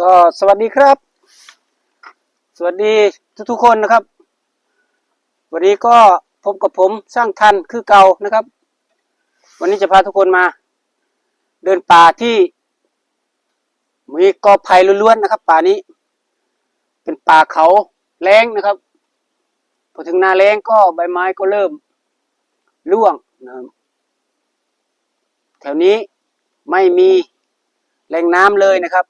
ก็สวัสดีครับ สวัสดีทุกๆคนนะครับ วันนี้ก็พบกับผมสร้างทันคือเก่านะครับ วันนี้จะพาทุกคนมา เดินป่าที่มีกอไผ่ล้วนๆนะครับ ป่านี้ เป็นป่าเขาแล้งนะครับพอถึงหนาแล้งก็ใบไม้ก็เริ่มร่วงนะครับแถวนี้ไม่มีแหล่งน้ำเลยนะครับ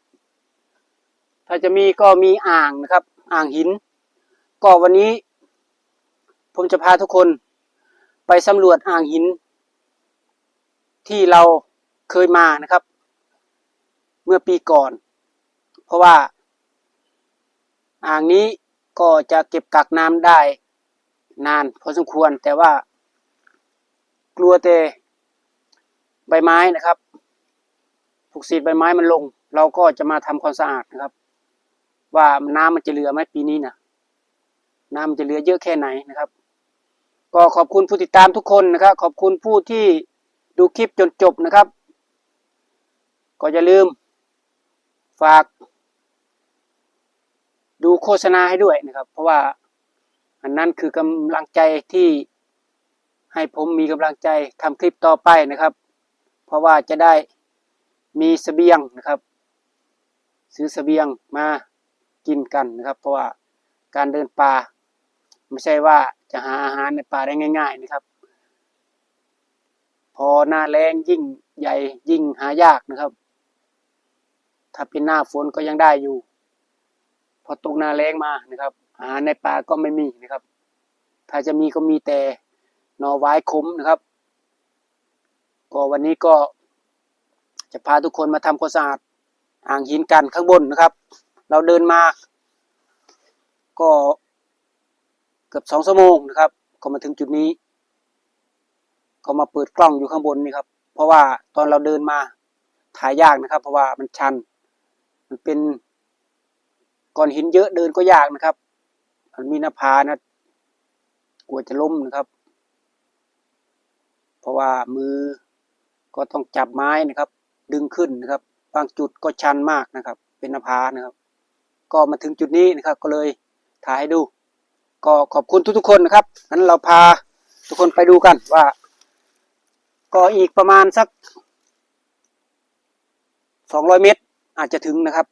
ถ้าจะมีก็มีอ่างนะครับ อ่างหิน ก็วันนี้ ผมจะพาทุกคน ไปสำรวจอ่างหิน ที่เราเคยมานะครับ เมื่อปีก่อน เพราะว่า อ่างนี้ก็จะเก็บกักน้ำได้ นานพอสมควรแต่ว่า กลัวแต่ใบไม้นะครับผูกสีดใบไม้มันลง เราก็จะมาทำความสะอาดนะครับ ว่าน้ำมันจะเหลือไหมปีนี้นะน้ำมันจะเหลือเยอะแค่ไหนนะครับ ก็ขอบคุณผู้ติดตามทุกคนนะครับ ขอบคุณผู้ที่ดูคลิปจนจบนะครับ ก็อย่าลืม ฝาก ดูโฆษณาให้ด้วยนะครับ เพราะว่าอันนั้นคือกำลังใจที่ให้ผมมีกำลังใจทำคลิปต่อไปนะครับ เพราะว่าจะได้มีเสบียงนะครับ ซื้อเสบียงมา กินกันนะครับ เพราะว่าการเดินป่าไม่ใช่ว่าจะหาอาหารในป่าได้ง่าย ๆนะครับ พอหน้าแรงยิ่งใหญ่ยิ่งหายากนะครับ ถ้าเป็นหน้าฝนก็ยังได้อยู่ พอตกหน้าแรงมานะครับ อาหารในป่าก็ไม่มีนะครับ ถ้าจะมีก็มีแต่หน่อไว้ขมนะครับ ก็วันนี้ก็จะพาทุกคนมาทำความสะอาดอ่างหินกันข้างบนนะครับ เราเดินมา ก็เกือบสองชั่วโมงนะครับ ก็มาถึงจุดนี้ ก็มาเปิดกล้องอยู่ข้างบนนี่ครับ เพราะว่าตอนเราเดินมาถ่ายยากนะครับ เพราะว่ามันชัน มันเป็นก้อนหินเยอะเดินก็ยากนะครับ มันมีหน้าผานะกลัวจะล้มนะครับ เพราะว่ามือก็ต้องจับไม้นะครับ ดึงขึ้นนะครับ บางจุดก็ชันมากนะครับ เป็นหน้าผานะครับ ก็มาถึงจุดนี้นะครับ ก็เลยถ่ายให้ดู ก็ขอบคุณทุกๆคนนะครับงั้นเราพาทุกคนไปดูกันว่า ก็อีกประมาณสักสองร้อยเมตรอาจจะถึงนะครับ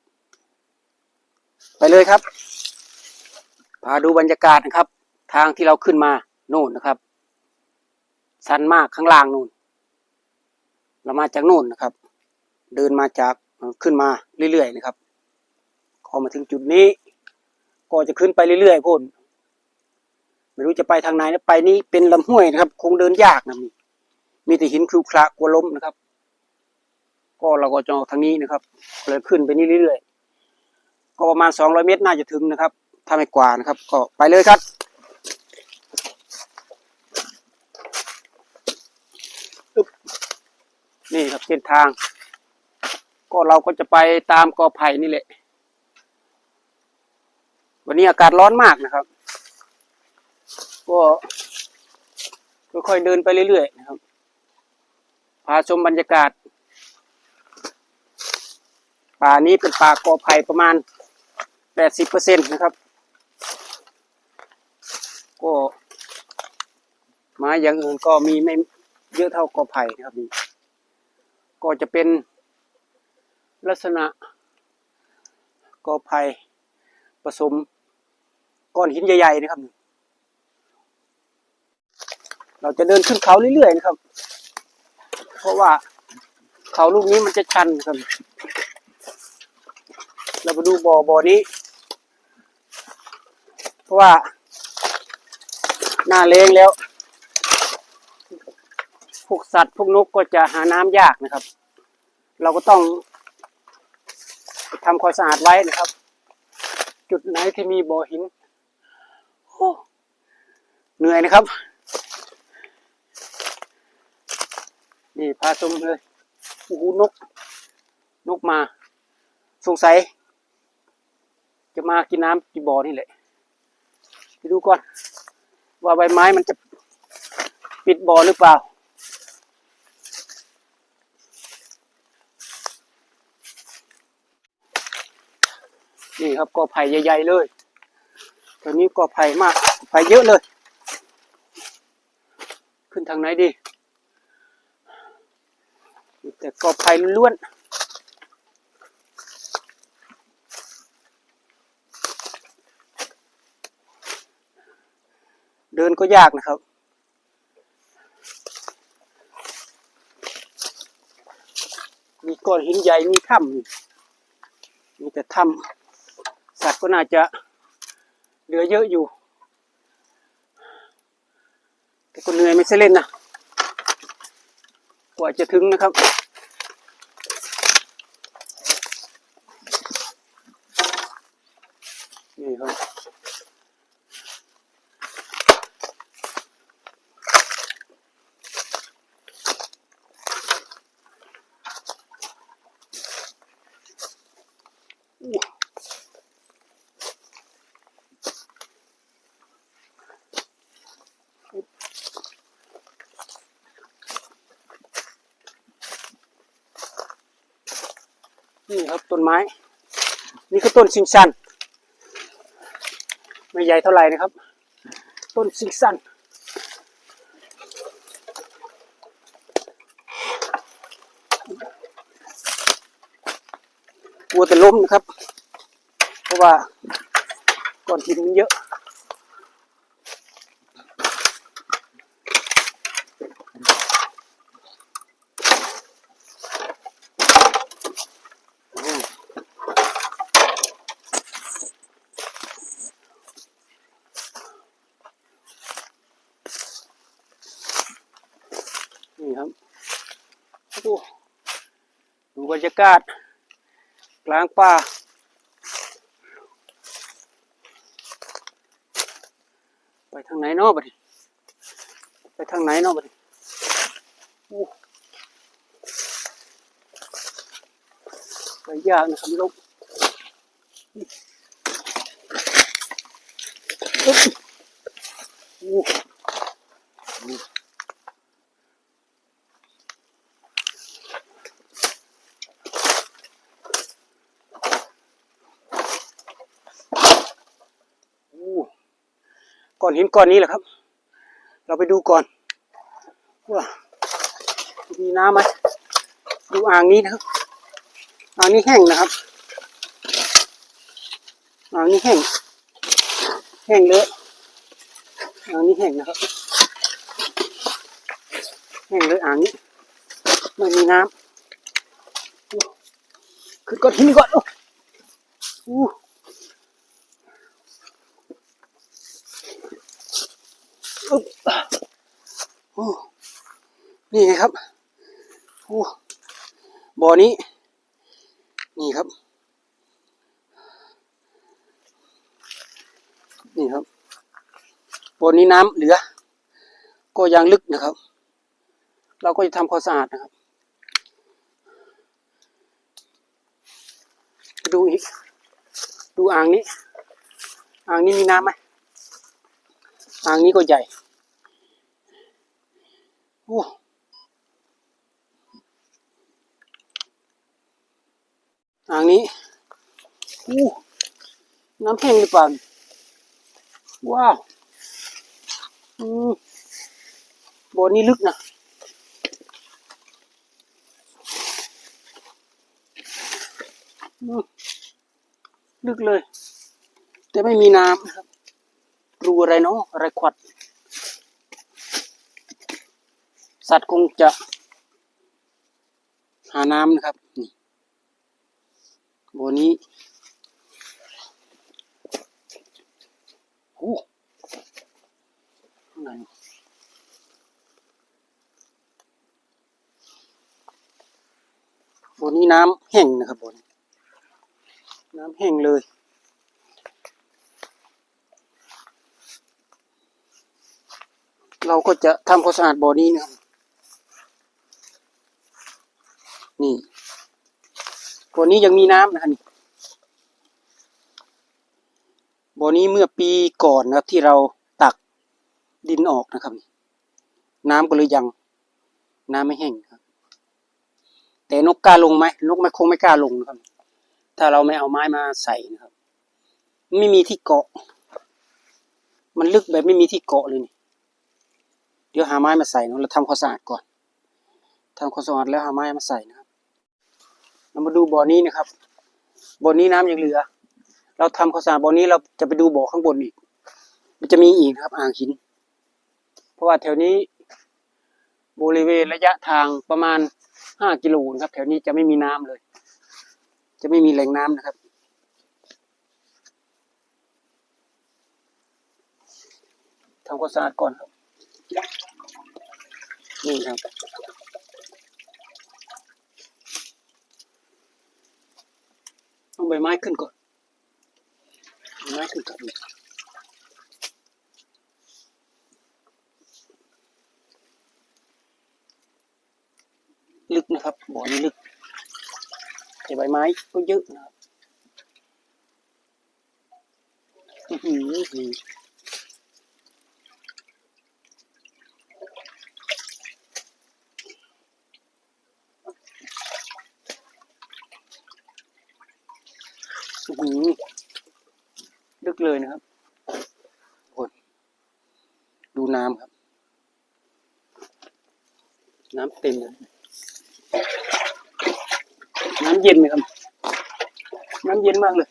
ไปเลยครับ พาดูบรรยากาศนะครับ ทางที่เราขึ้นมาโน่นนะครับชันมากข้างล่างนู่น เรามาจากโน่นนะครับ เดินมาจากขึ้นมาเรื่อยๆนะครับ พอมาถึงจุดนี้ ก็จะขึ้นไปเรื่อยๆพ่นไม่รู้จะไปทางไหนนะไปนี้เป็นลำห้วยนะครับ คงเดินยากนะมีมีแต่หินครุขระกลัวล้มนะครับ ก็เราก็จะออกทางนี้นะครับเลยขึ้นไปนี่เรื่อยๆก็ประมาณสองร้อยเมตรน่าจะถึงนะครับ ถ้าไม่กว่านะครับ ก็ไปเลยครับนี่ครับเส้นทาง ก็เราก็จะไปตามกอไผ่นี่แหละ วันนี้อากาศร้อนมากนะครับ ก็ค่อยๆเดินไปเรื่อยๆนะครับ พาชมบรรยากาศ ป่านี้เป็นป่ากอไผ่ประมาณแปดสิบเปอร์เซ็นต์นะครับ ก็ไม้อย่างอื่นก็มีไม่เยอะเท่ากอไผ่นะครับนี่ก็จะเป็นลักษณะกอไผ่ผสม ก้อนหินใหญ่ๆนะครับ เราจะเดินขึ้นเขาเรื่อยๆนะครับ เพราะว่าเขาลูกนี้มันจะชันครับ เรามาดูบ่อบ่อนี้ เพราะว่า หน้าแรงแล้ว พวกสัตว์พวกนกก็จะหาน้ำยากนะครับ เราก็ต้องทำความสะอาดไว้นะครับ จุดไหนที่มีบ่อหิน เหนื่อยนะครับ นี่พาชมเลยโอ้โหนก นกมา สงสัย จะมากินน้ำที่บ่อนี่แหละไปดูก่อน ว่าใบไม้มันจะปิดบ่อหรือเปล่าคนี่ครับกอไผ่ใหญ่ๆเลย ตอนนี้กอไผ่มากไผ่เยอะเลย ขึ้นทางไหนดี แต่กอไผ่ล้วนเดินก็ยากนะครับ มีก้อนหินใหญ่ มีถ้ำมีแต่ถ้ำสัตว์ก็น่าจะ เหลือเยอะอยู่ แต่ก็เหนื่อยไม่ใช่เล่นนะกว่าจะถึงนะครับ นี่ครับ นี่ครับต้นไม้ นี่คือต้นซิงซันไม่ใหญ่เท่าไหร่นะครับ ต้นซิงซันกลัวแต่ล้มนะครับ เพราะว่าก้อนหินมันเยอะ นี่ครับดูบรรยากาศ กลางป่าไปทางไหนเนาะบัดนี้ไปทางไหนเนาะบัดนี้โอ้ไปยากนะครับลูกโอ้โอ้ ก้อนหินก้อนนี้แหละครับ เราไปดูก่อนว่ามีน้ำไหมดูอ่างนี้นะครับอ่างนี้แห้งนะครับอ่างนี้แห้ง แห้งเลยอ่างนี้แห้งนะครับ แห้งเลยอ่างนี้ไม่มีน้ำขึ้นก้อนหินก่อนโอ้ึบโอ้นี่ไงครับโอ้บ่อนี้ นี่ครับ นี่ครับบ่อนี้น้ำเหลือ ก็ยังลึกนะครับ เราก็จะทำความสะอาดนะครับ ดูอีก ดูอ่างนี้ อ่างนี้มีน้ำไหมอ่างนี้ก็ใหญ่ อ้อ่างนี้โอ้น้ำแห้งหรือเปล่าว้าวอืมบ่อนี้ลึกนะลึกเลย แต่ไม่มีน้ำนะครับรูอะไรเนาะอะไรขวัด สัตว์คงจะ หาน้ำนะครับนี่บัวนี้โอ้ข้างในบัวนี้น้ำแห้งนะครับบัวนี้น้ำแห้งเลยเราก็จะทำความสะอาดบ่อนี้นะครับ นี่บ่อนี้ยังมีน้ำนะครับนี่บ่อนี้เมื่อปีก่อนนะครับที่เราตักดินออกนะครับ น้ำก็เลยยังน้ำไม่แห้งครับ แต่นกกล้าลงไหมนกไม่คงไม่กล้าลงนะครับ ถ้าเราไม่เอาไม้มาใส่นะครับ ไม่มีที่เกาะ มันลึกแบบไม่มีที่เกาะเลยนี่เดี๋ยวหาไม้มาใส่เนะเราทำความสะอาดก่อนทำความสะอาดแล้วหาไม้มาใส่นะ เรามาดูบ่อนี้นะครับ บ่อนี้น้ำยังเหลือ เราทำความสาบ่อนี้เราจะไปดูบ่อข้างบนอีก มันจะมีอีกนะครับอ่างหิน เพราะว่าแถวนี้บริเวณระยะทางประมาณห้ากิโลนะครับ แถวนี้จะไม่มีน้ำเลย จะไม่มีแหล่งน้ำนะครับ ทำความสะอาดก่อนครับนี่ครับ เอา ใบไม้ขึ้นก่อนใบไม้ขึ้นก่อนลึกนะครับบ่อนี้ลึกแต่ใบไม้ก็เยอะนะครับอื้อหืออื้อหือลึก เลยนะครับโอ้ยดูน้ำครับ น้ำเต็มเลยน้ำเย็นไหมครับ น้ำเย็นมากเลย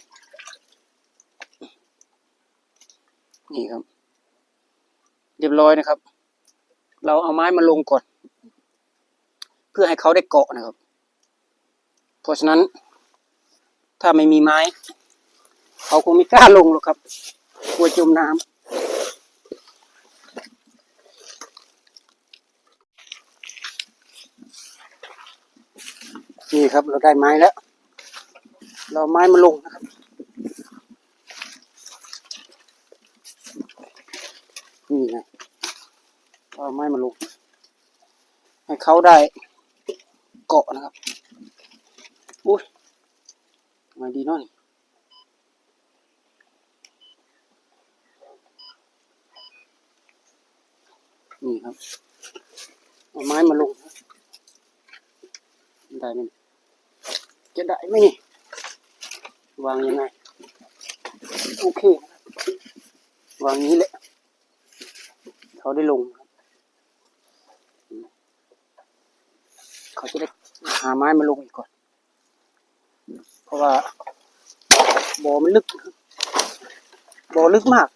นี่ครับ เรียบร้อยนะครับ เราเอาไม้มาลงก่อน เพื่อให้เขาได้เกาะนะครับ เพราะฉะนั้น ถ้าไม่มีไม้ เขาคงไม่กล้าลงหรอกครับกลัวจมน้ำนี่ครับเราได้ไม้แล้ว เราไม้มาลงนะครับ นี่ไงเราไม้มาลง ให้เขาได้เกาะนะครับ อุ้ยมาดีน้อย นี่ครับ เอาไม้มาลงได้ไหมจะได้ไหมนี่ วางยังไง โอเควางนี้แหละ เขาได้ลง เขาจะได้หาไม้มาลงอีกก่อน เพราะว่าบ่อมันลึกบบ่อลึกมาก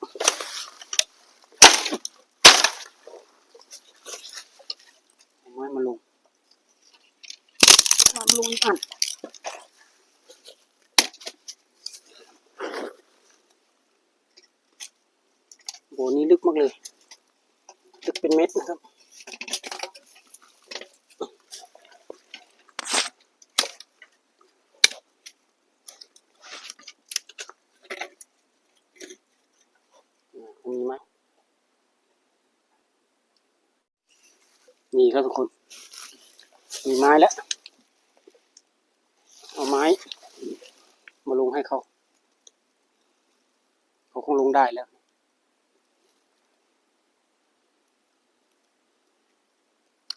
เอาไม้มาลงวาง ลงอีกอันบ่อนี้ลึกมากเลย ลึกเป็นเม็ดนะครับมีไหมนี่ครับทุกคน มีไม้แล้ว เอาไม้ มาลงให้เขา เขาคงลงได้แล้ว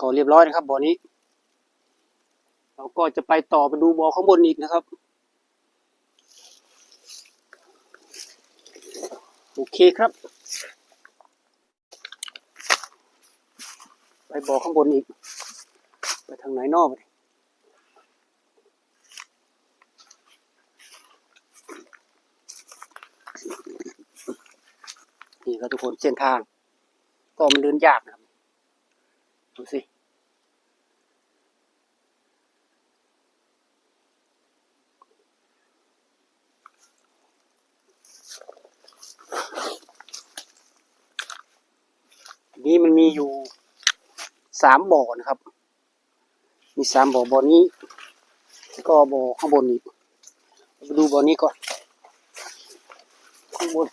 ก็เรีย บร้อยนะครับบ่อนี้ เราก็จะไปต่อไปดูบ่อข้างบนอีกนะครับ โอเคครับ ไปบ่อข้างบนอีก ไปทางไหนนอกไปนี่ครับทุกคนเส้นทาง ก็มันเดินยากนะครับดูสิ นี้มันมีอยู่สามบ่อนะครับ มีสามบ่อบ่อนี้แล้วก็บ่อข้างบนอีกดูบ่อนี้ก่อนข้างบน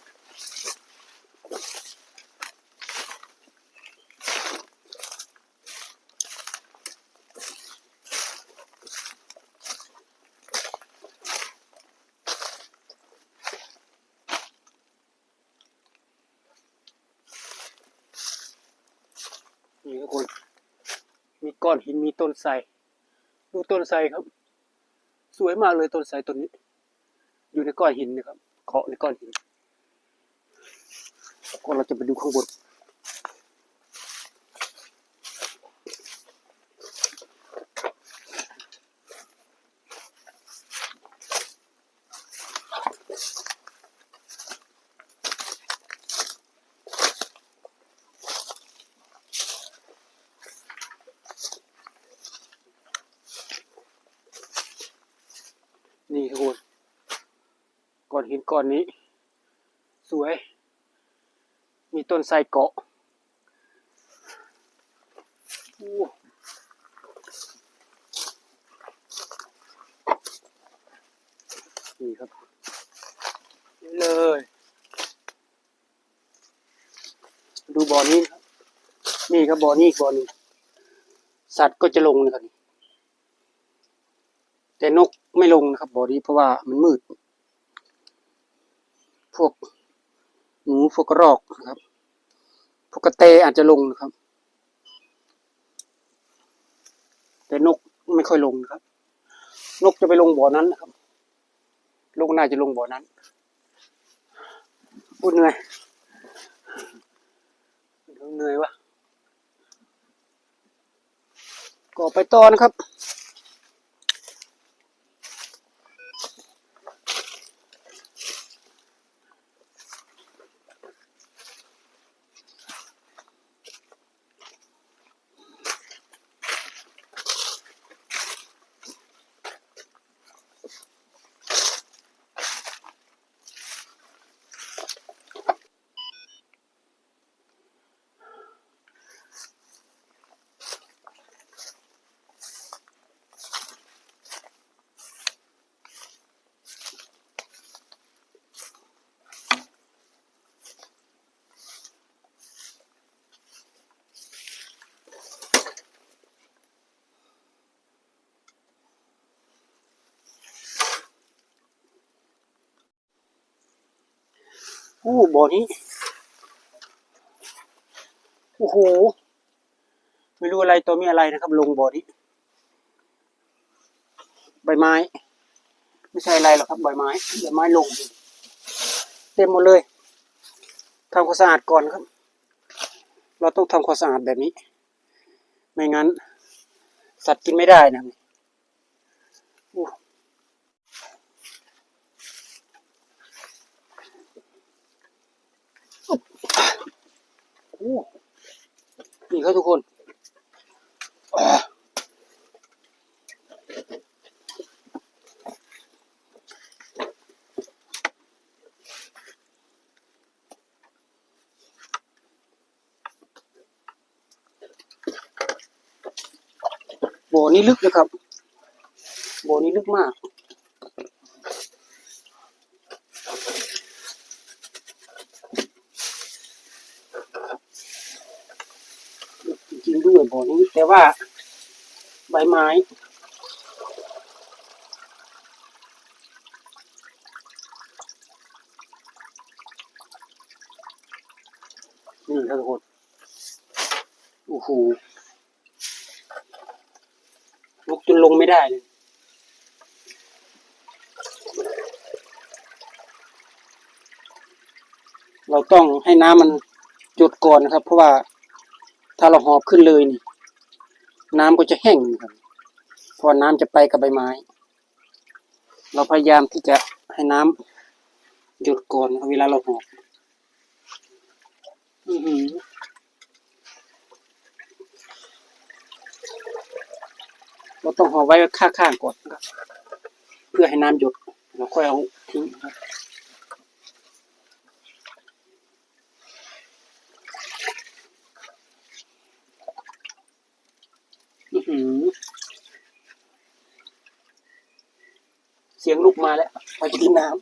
ต้นไทรดูต้นไทรครับ สวยมากเลยต้นไทรต้นนี้ อยู่ในก้อนหินนะครับเกาะในก้อนหินก่อนเราจะไปดูข้างบน หินก้อนนี้ สวย มีต้นไทรเกาะนี่ครับเลย ดูบ่อนี้นะครับนี่ครับบ่อนี้บ่อนึงสัตว์ก็จะลงนะครับแต่นกไม่ลงนะครับบ่อนี้เพราะว่ามันมืด พวกหนูพวกกระรอกนะครับ พวกกระเตอาจจะลงนะครับ แต่นกไม่ค่อยลงนะครับ นกจะไปลงบ่อนั้นนะครับ ลงน่าจะลงบ่อนั้นพูดเหนื่อยเหนื่อยวะก็ไปต่อนะครับ อู้บ่อนี้โอ้โหไม่รู้อะไรตัวมีอะไรนะครับ ลงบ่อนี้ ใบไม้ ไม่ใช่อะไรหรอกครับใบไม้ใบไม้ลง เต็มหมดเลยทำความสะอาดก่อนครับ เราต้องทำความสะอาดแบบนี้ ไม่งั้น สัตว์กินไม่ได้นะครับโอ้โอ้ นี่ครับทุกคนบ่อนี้ลึกนะครับบ่อนี้ลึกมาก จ ริงๆด้วยบ่อนี้แต่ว่า ใบไม้นี่ครับทุกคนโอ้โหลุกจนลงไม่ได้เลยเราต้องให้น้ำมันหยุดก่อนนะครับ เพราะว่า ถ้าเราหอบขึ้นเลยนี่ น้ำก็จะแห้งครับพราะน้ำจะไปกับใบไม้ เราพยายามที่จะให้น้ำหยุดก่อนเวลาเราหอบอือหือเราต้องหอบไว้ข้างๆก่อนครับ เพื่อให้น้ำหยุดเราค่อยเอาทิ้งครับ อื้อหือ เสียงลูกมาแล้วไปจะกินน้ำ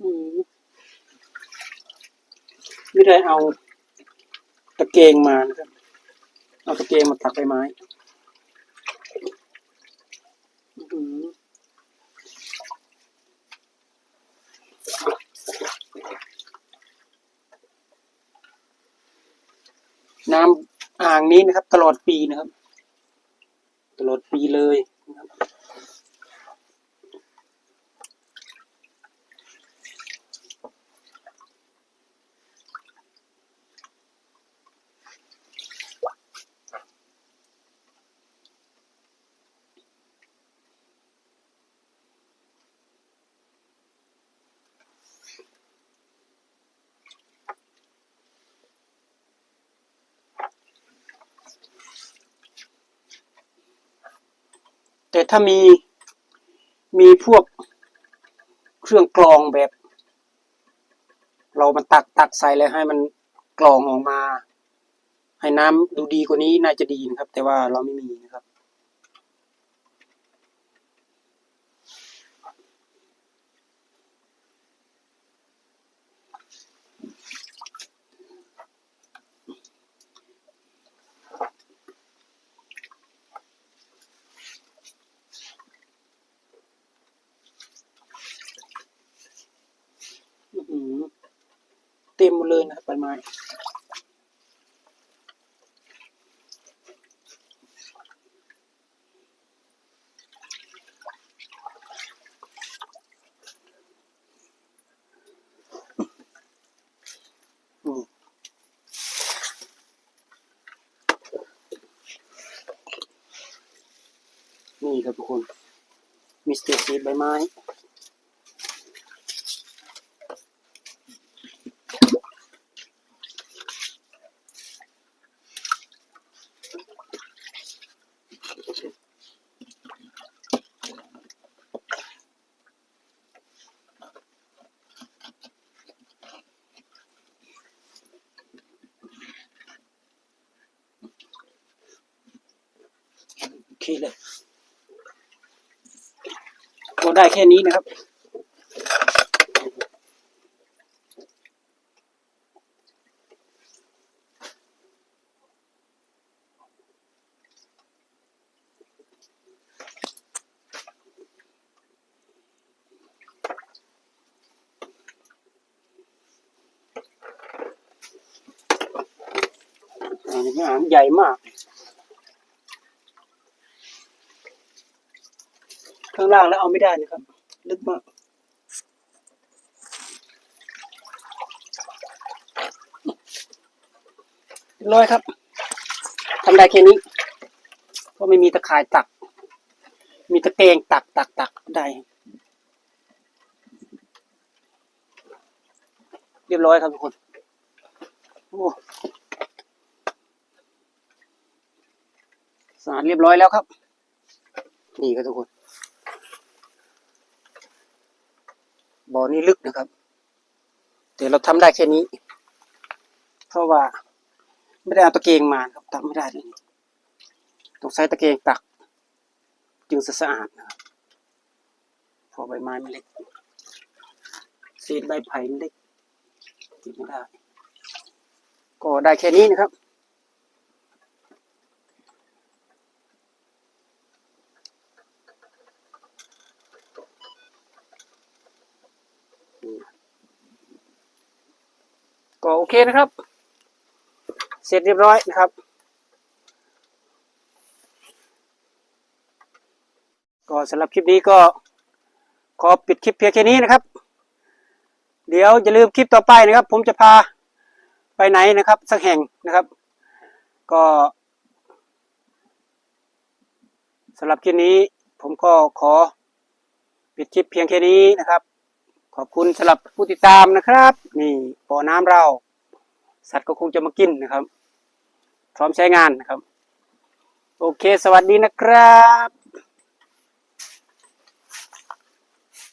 อืมไม่ได้เอาตะเกียงมานะครับ เอาตะเกียงมาตักใบไม้อื้อหือ น้ำอ่างนี้นะครับ ตลอดปีนะครับ ตลอดปีเลย ถ้ามีมีพวกเครื่องกรองแบบ เรามันตักตักใส่เลยให้มันกรองออกมา ให้น้ำดูดีกว่านี้น่าจะดีนะครับ แต่ว่าเราไม่มีนะครับ อื้อหือ เต็มหมดเลยนะครับใบไม้นี่ครับทุกคน มิสเตอร์ซีใบไม้ ได้แค่นี้นะครับอ่างอ่างใหญ่มาก ข้างล่างแล้วเอาไม่ได้นะครับ ลึกมากเรียบร้อยครับทำได้แค่นี้เพราะไม่มีตะข่ายตัก มีตะเกรงตักตักตักได้เรียบร้อยครับทุกคนโอ้สะอาดเรียบร้อยแล้วครับ นี่ครับทุกคน บ่อนี้ลึกนะครับ แต่เราทำได้แค่นี้ เพราะว่า ไม่ได้เอาตะเกียงมาครับตักไม่ได้เลยต้องใช้ตะเกียงตัก จึงจะสะอาดนะครับพอใบไม้มันเล็กเศษใบไผ่มันเล็กติดไม่ได้ ก็ได้แค่นี้นะครับ ก็โอเคนะครับ เสร็จเรียบร้อยนะครับ ก็สำหรับคลิปนี้ก็ขอปิดคลิปเพียงแค่นี้นะครับ เดี๋ยวอย่าลืมคลิปต่อไปนะครับ ผมจะพาไปไหนนะครับ สักแห่งนะครับ ก็สำหรับคลิปนี้ผมก็ขอปิดคลิปเพียงแค่นี้นะครับ ขอบคุณสำหรับผู้ติดตามนะครับ นี่บ่อน้ำเรา สัตว์ก็คงจะมากินนะครับ พร้อมใช้งานนะครับ โอเค สวัสดีนะครับ